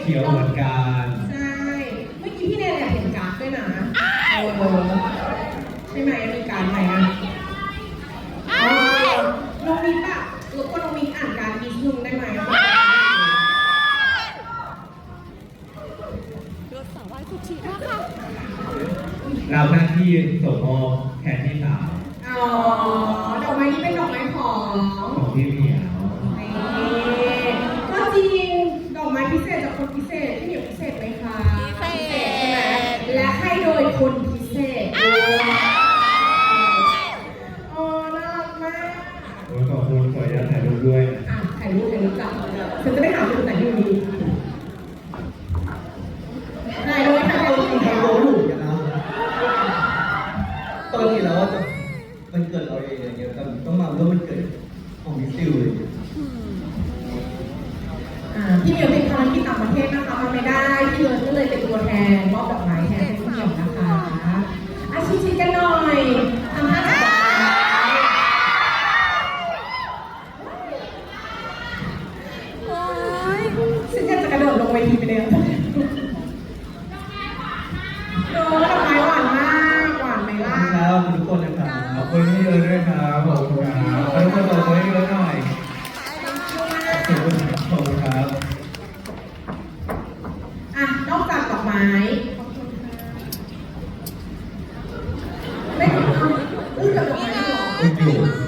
เขียวเหมือนกันใช่เมื่อกี้พี่แนนแอบเห็นการ์ดด้วยนะโอ้โหใช่ไหมมีการ์ดไหมอะอ๋องมีปนอะรบกวนน้องมิ้นอ่านการ์ดนิดนึงได้ไหมรถสาวไว้สุดชีมาคะรับหน้าที่ส่งมอบแทนที่สาวอ๋อดอกไม้นี้เป็นดอกไม้ของ คนพิเศษพี่เหมียวพิเศษไหมคะพิเศษใช่ไหมและให้โดยคนพิเศษด้วยอ๋อน่ารักมากขอบคุณขออนุญาตถ่ายรูปด้วยอะถ่ายรูปถ่ายรูปจับฉันจะได้หาจุดไหนที่ดีถ่ายเลยถ่ายรูปถ่ายรูปปกติแล้วจะมันเกิดเราเองอย่างเงี้ยแต่ต้องมาร่วมมันเกิดของมิสซิลเลยอ่า พี่เหมียวเป็นภารกิจต่างประเทศนะคะมาไม่ได้พี่เลิศก็เลยเป็นตัวแทนมอบดอกไม้แทนให้พี่เหมียวนะคะอาชิๆกันหน่อยทำห้าสิบบาทโอ้ยฉันอยากจะกระโดดลงเวทีไปเลยอะโอ้ดอกไม้หวานมากหวานไหมขอบล่ะคุณครับทุกคนนะครับขอบคุณพี่เอิร์ธด้วยครับขอบคุณครับขอบคุณขอบคุณ ไ